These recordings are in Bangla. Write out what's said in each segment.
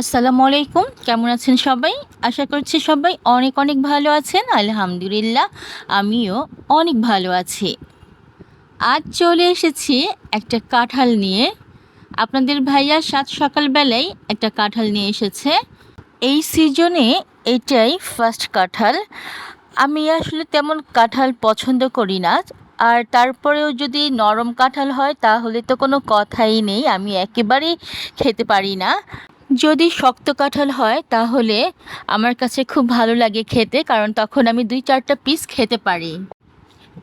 আসসালামু আলাইকুম। কেমন আছেন সবাই? আশা করছি সবাই অনেক অনেক ভালো আছেন। আলহামদুলিল্লাহ, আমিও অনেক ভালো আছি। আজ চলে এসেছি একটা কাঁঠাল নিয়ে। আপনাদের ভাইয়া সাত সকালবেলায় একটা কাঁঠাল নিয়ে এসেছে। এই সিজনে এটাই ফার্স্ট কাঁঠাল। আমি আসলে তেমন কাঁঠাল পছন্দ করি না। আর তারপরেও যদি নরম কাঁঠাল হয়, তাহলে তো কোনো কথাই নেই। আমি একেবারেই খেতে পারি না। যদি শক্ত কাঁঠাল হয়, তাহলে আমার কাছে খুব ভালো লাগে খেতে, কারণ তখন আমি দুই চারটা পিস খেতে পারি।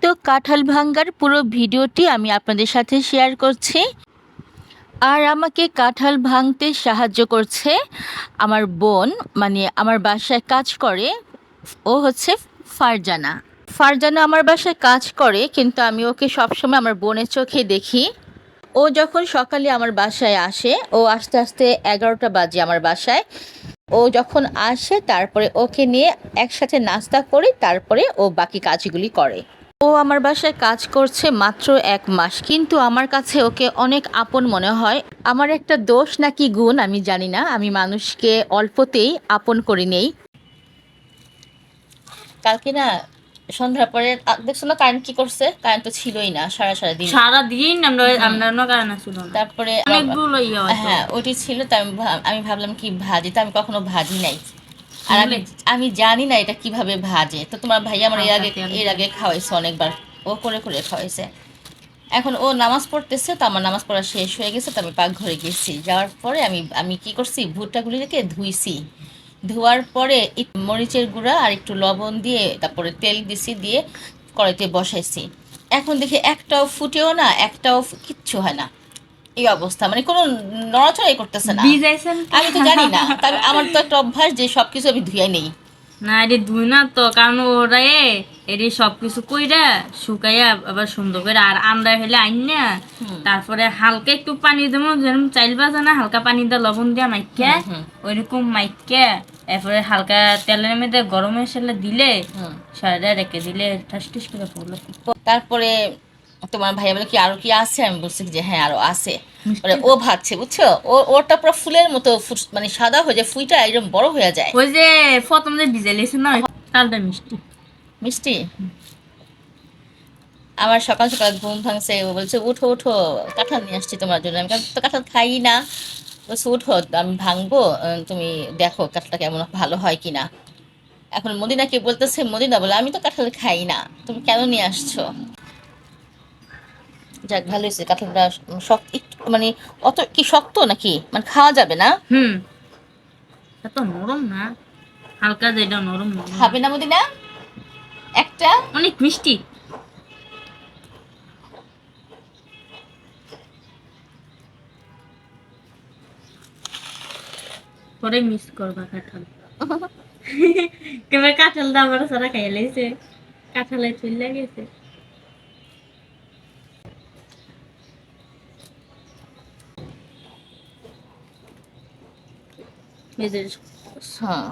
তো কাঁঠাল ভাঙ্গার পুরো ভিডিওটি আমি আপনাদের সাথে শেয়ার করছি। আর আমাকে কাঁঠাল ভাঙতে সাহায্য করছে আমার বোন মানে আমার বাসায় কাজ করে। ও হচ্ছে ফারজানা। ফারজানা আমার বাসায় কাজ করে, কিন্তু আমি ওকে সবসময় আমার বোনের চোখে দেখি। ও যখন সকালে আমার বাসায় আসে, ও আস্তে আস্তে এগারোটা বাজে আমার বাসায়। ও যখন আসে, তারপরে ওকে নিয়ে একসাথে নাস্তা করি, তারপরে ও বাকি কাজগুলি করে। ও আমার বাসায় কাজ করছে মাত্র এক মাস, কিন্তু আমার কাছে ওকে অনেক আপন মনে হয়। আমার একটা দোষ নাকি গুণ, আমি জানি না। আমি মানুষকে অল্পতেই আপন করে নেই। কালকে না সন্ধ্যার পরে দেখছ না কারেন্ট কি করছে? কারেন্ট তো ছিলই না সারা সারা দিন। সারাদিন আমরা আমরা অন্য কারণে ছিল তারপরে অনেকগুলো ইয়ে হ্যাঁ ওটি ছিল আমি ভাব- আমি ভাবলাম কি ভাজি তো আমি কখনো ভাজি নাই। আর আমি আমি জানি না এটা কীভাবে ভাজে। তো তোমার ভাই আমার এর আগে এর আগে খাওয়াইছে অনেকবার। ও করে করে খাওয়াইছে। এখন ও নামাজ পড়তেছে তো আমার নামাজ পড়া শেষ হয়ে গেছে তো আমি পাকঘরে গেছি। যাওয়ার পরে আমি আমি কি করছি? ভুট্টাগুলি রেখে ধুইছি। ধোয়ার পরে মরিচের গুঁড়া আর একটু লবণ দিয়ে তারপরে তেল দিছি দিয়ে কড়াইতে বসাইছি। এখন দেখি একটাও ফুটেও না একটাও কিচ্ছু হয় না। এই অবস্থা মানে কোনো নড়াচড়াই করতেছে না। আমি তো জানি না তবে আমার তো একটা অভ্যাস যে সবকিছু আমি ধুয়ে নেই। না রে ধুই না তো কারণ ওরা এটি সবকিছু কইরা শুকাইয়া আবার সুন্দর করে আর আমরা হলে আইন না তারপরে হালকা একটু পানি দেবো যেরকম চাইল বাজা না হালকা পানি দিয়ে লবণ দিয়ে মাইকা ওইরকম মাইকা এরপরে হালকা তেলের মধ্যে গরম মশলা দিলে হুম। সারা রেখে দিলে ঠাস ঠাস করে পড়ল তারপরে তোমার ভাইয়া বলে কি আরও কি আছে? আমি বলছি যে হ্যাঁ আরও আছে। মানে ও ভাবছে বুঝছ? ও ওটা পুরো ফুলের মতো মানে সাদা হয়ে যায় ফুইটা একদম বড় হয়ে যায়। ওই যে প্রথম যে ভিজে লেছে না কালটা মিষ্টি। মিষ্টি? আমার সকাল সকাল ঘুম ভাঙছে ও বলছে উঠো উঠো কাঁঠাল নিয়ে আসছি তোমার জন্য। আমি তো কাঁঠাল খাই না। বলছে উঠো আমি ভাঙবো তুমি দেখো কাঁঠালটা কেমন ভালো হয় কি না এখন মদিনাকে বলতেছে মদিনা বলে আমি তো কাঁঠাল খাই না তুমি কেন নিয়ে আসছো? যাক ভালো হয়েছে কাঁঠালটা শক্ত একটু মানে অত কি শক্ত নাকি? মানে খাওয়া যাবে না? হুম। এত নরম না হালকা যেটা নরম। খাবে না মদিনা? একটা অনেক মিষ্টি। পরে মিস করবা কাঁঠাল। কেবল কাঁঠাল দা আমার সারা খাই লাইছে। কাঁঠালে চলে গেছে। মেয়েদের হ্যাঁ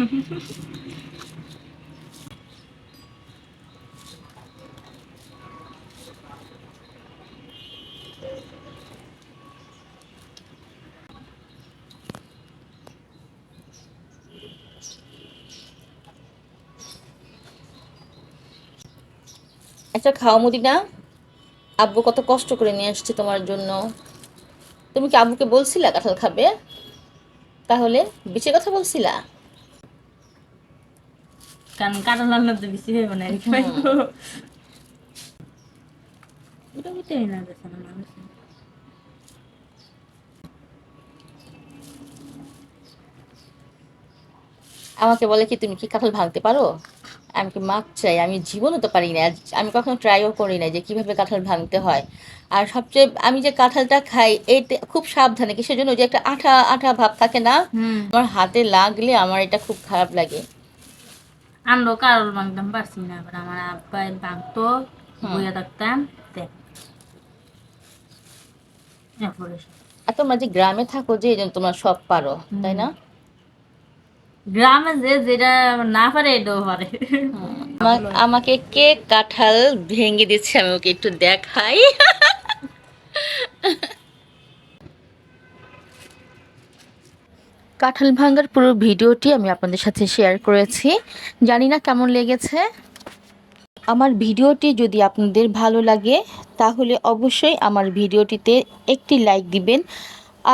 একটা খাও মদিনা। আব্বু কত কষ্ট করে নিয়ে আসছে তোমার জন্য। তুমি কি আব্বুকে বলছিলা কাঁঠাল খাবে? তাহলে বিচে কথা বলছিলা? কারণ তো বেশি হইব না এরকম ওটা না না মানুষ আমাকে বলে কি তুমি কি কাঁঠাল ভাঙতে পারো? আমি কি মাপ চাই? আমি জীবনও তো পারি না আমি কখনো ট্রাইও করি না যে কীভাবে কাঁঠাল ভাঙতে হয়। আর সবচেয়ে আমি যে কাঁঠালটা খাই এতে খুব সাবধানে কিসের জন্য? ওই যে একটা আঠা আঠা ভাব থাকে না? আমার হাতে লাগলে আমার এটা খুব খারাপ লাগে। আমরাও কারোর ভাঙতাম পারছি না এবার আমার আব্বাই ভাঙতো বইয়া থাকতাম এরপরে আর তোমরা যে গ্রামে থাকো যে এই জন্য তোমরা সব পারো তাই না? গ্রামে যে যেটা না পারে এটাও পারে। আমাকে কে কাঁঠাল ভেঙে দিচ্ছে আমি ওকে একটু দেখাই। কাঁঠাল ভাঙার পুরো ভিডিওটি আমি আপনাদের সাথে শেয়ার করেছি। জানি না কেমন লেগেছে। আমার ভিডিওটি যদি আপনাদের ভালো লাগে, তাহলে অবশ্যই আমার ভিডিওটিতে একটি লাইক দিবেন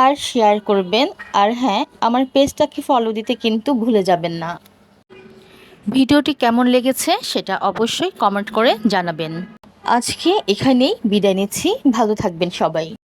আর শেয়ার করবেন। আর হ্যাঁ আমার পেজটাকে ফলো দিতে কিন্তু ভুলে যাবেন না। ভিডিওটি কেমন লেগেছে সেটা অবশ্যই কমেন্ট করে জানাবেন। আজকে এখানেই বিদায় নিচ্ছি। ভালো থাকবেন সবাই।